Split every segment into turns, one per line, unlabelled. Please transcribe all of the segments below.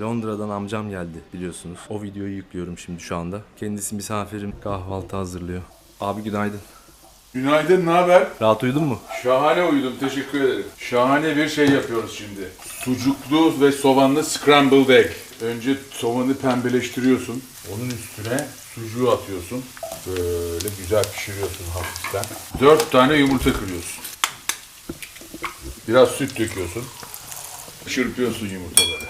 Londra'dan amcam geldi biliyorsunuz. O videoyu yüklüyorum şimdi şu anda. Kendisi misafirim kahvaltı hazırlıyor. Abi günaydın.
Günaydın, ne haber?
Rahat uyudun mu?
Şahane uyudum, teşekkür ederim. Şahane bir şey yapıyoruz şimdi. Sucuklu ve soğanlı scrambled egg. Önce soğanı pembeleştiriyorsun. Onun üstüne sucuğu atıyorsun. Böyle güzel pişiriyorsun hafiften. Dört tane yumurta kırıyorsun. Biraz süt döküyorsun. Çırpıyorsun yumurtaları.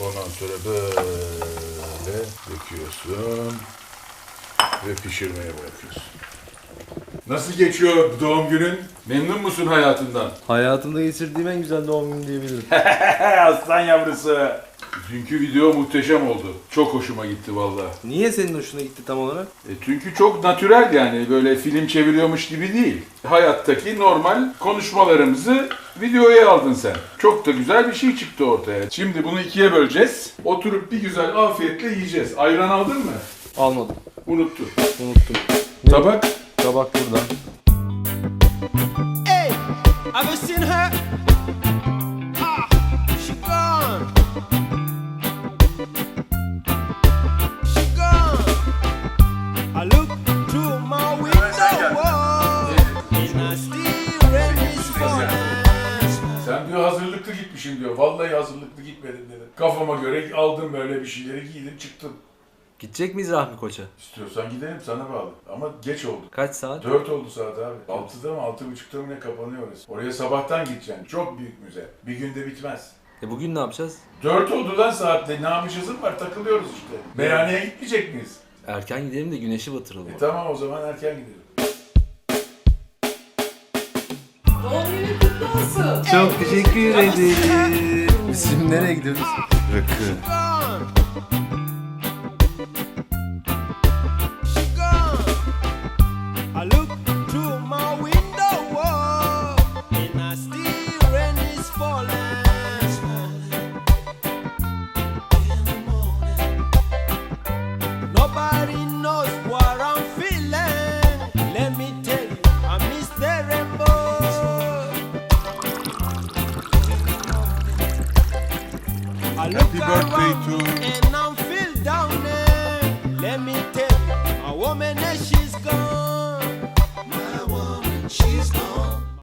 Ondan sonra böyle döküyorsun ve pişirmeye bırakıyorsun. Nasıl geçiyor doğum günün? Memnun musun hayatından?
Hayatımda geçirdiğim en güzel doğum günü diyebilirim.
Aslan yavrusu. Dünkü video muhteşem oldu. Çok hoşuma gitti vallahi.
Niye senin hoşuna gitti tam olarak?
E çünkü çok natürel yani böyle film çeviriyormuş gibi değil. Hayattaki normal konuşmalarımızı videoya aldın sen. Çok da güzel bir şey çıktı ortaya. Şimdi bunu ikiye böleceğiz. Oturup bir güzel afiyetle yiyeceğiz. Ayran aldın mı?
Almadım.
Unuttun.
Unuttum.
Tabak?
Tabak burada.
Hey, have you seen her?
Gitmişsin diyor. Vallahi hazırlıklı gitmedim dedim. Kafama göre aldım böyle bir şeyleri giydim çıktım.
Gidecek miyiz Rahmi Koç'a?
İstiyorsan gidelim sana bağlı. Ama geç oldu.
Kaç saat?
4 oldu saat abi. 6'da mı 6.30'da mı ne kapanıyoruz. Oraya sabahtan gideceksin. Çok büyük müze. Bir günde bitmez.
E bugün ne yapacağız?
4 oldu lan saatte. Ne yapacağız var takılıyoruz işte. Meyhaneye gitmeyecek miyiz?
Erken gidelim de güneşi batıralım.
E tamam o zaman erken gidelim.
Olsun.
Çok teşekkür ederim. Biz şimdi nereye gidiyoruz? Rakı.
I look Happy around birthday to and I'm feel down there. Let me tell
a
woman